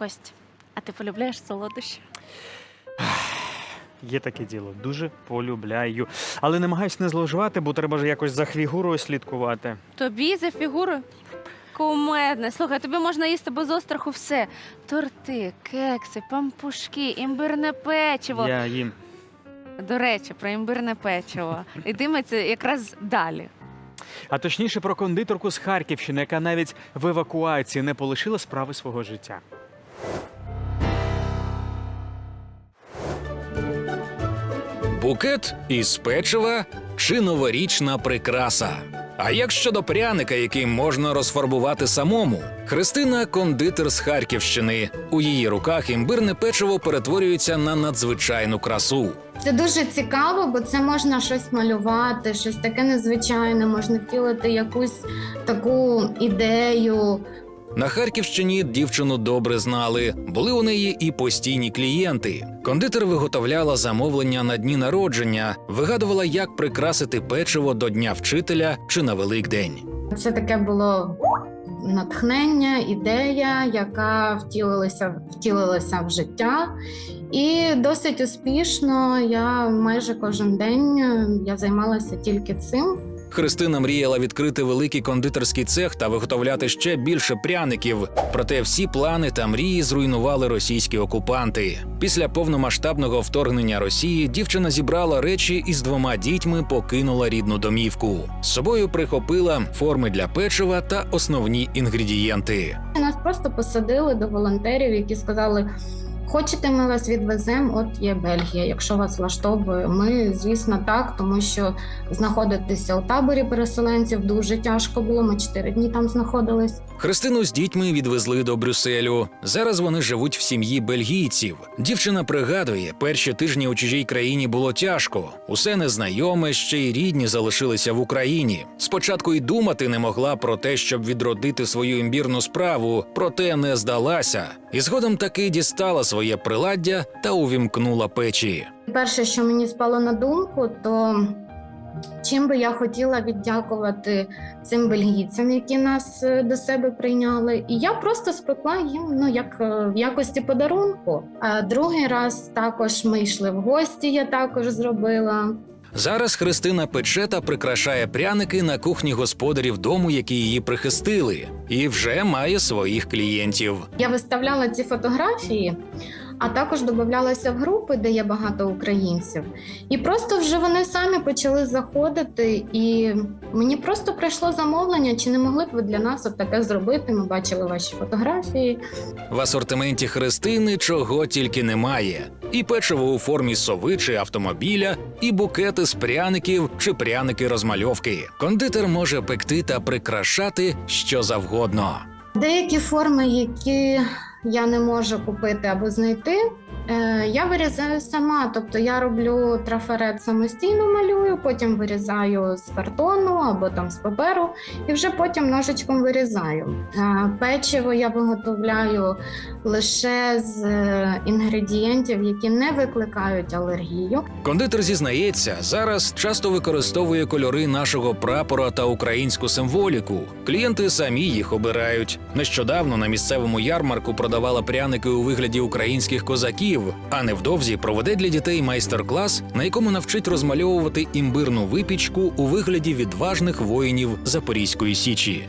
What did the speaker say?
Кость, а ти полюбляєш солодощі? Є таке діло, дуже полюбляю. Але намагаюсь не зловживати, бо треба ж якось за фігурою слідкувати. Тобі за фігурою? Кумедне. Слухай, тобі можна їсти без остраху все. Торти, кекси, пампушки, імбирне печиво. Я їм. До речі, про імбирне печиво. Йтиметься якраз далі. А точніше про кондитерку з Харківщини, яка навіть в евакуації не полишила справи свого життя. Букет із печива чи новорічна прикраса. А як щодо пряника, який можна розфарбувати самому? Христина кондитер з Харківщини. У її руках імбирне печиво перетворюється на надзвичайну красу. Це дуже цікаво, бо це можна щось малювати, щось таке незвичайне, можна втілити якусь таку ідею. На Харківщині дівчину добре знали. Були у неї і постійні клієнти. Кондитер виготовляла замовлення на дні народження, вигадувала, як прикрасити печиво до Дня вчителя чи на Великдень. Це таке було натхнення, ідея, яка втілилася, втілилася в життя. І досить успішно я майже кожен день е, я займалася тільки цим. Христина мріяла відкрити великий кондитерський цех та виготовляти ще більше пряників. Проте всі плани та мрії зруйнували російські окупанти. Після повномасштабного вторгнення Росії дівчина зібрала речі і з двома дітьми покинула рідну домівку. З собою прихопила форми для печива та основні інгредієнти. Нас просто посадили до волонтерів, які сказали: хочете, ми вас відвеземо. От є Бельгія. Якщо вас влаштовує, ми звісно так, тому що знаходитися у таборі переселенців дуже тяжко було. Ми чотири дні там знаходились. Христину з дітьми відвезли до Брюсселю. Зараз вони живуть в сім'ї бельгійців. Дівчина пригадує, перші тижні у чужій країні було тяжко. Усе незнайоме, ще й рідні залишилися в Україні. Спочатку й думати не могла про те, щоб відродити свою імбірну справу, проте не здалася. І згодом таки дістала своє приладдя та увімкнула печі. Перше, що мені спало на думку, то чим би я хотіла віддякувати цим бельгійцям, які нас е, до себе прийняли. І я просто спекла їм ну як е, в якості подарунку. А другий раз також ми йшли в гості. Я також зробила. Зараз Христина пече та прикрашає пряники на кухні господарів дому, які її прихистили, і вже має своїх клієнтів. Я виставляла ці фотографії, а також додавалася в групи, де є багато українців. І просто вже вони самі почали заходити. І мені просто прийшло замовлення, чи не могли б ви для нас от таке зробити? Ми бачили ваші фотографії. В асортименті Христини чого тільки немає: і печиво у формі сови чи автомобіля, і букети з пряників чи пряники розмальовки. Кондитер може пекти та прикрашати що завгодно. Деякі форми, які я не можу купити або знайти, е, я вирізаю сама. Тобто я роблю трафарет самостійно малюю, потім вирізаю з картону або там з паперу, і вже потім ножичком вирізаю. Е, Печиво я виготовляю лише з е, інгредієнтів, які не викликають алергію. Кондитер зізнається, зараз часто використовує кольори нашого прапора та українську символіку. Клієнти самі їх обирають. Нещодавно на місцевому ярмарку продавала пряники у вигляді українських козаків, а невдовзі проведе для дітей майстер-клас, на якому навчить розмальовувати імбирну випічку у вигляді відважних воїнів Запорізької січі.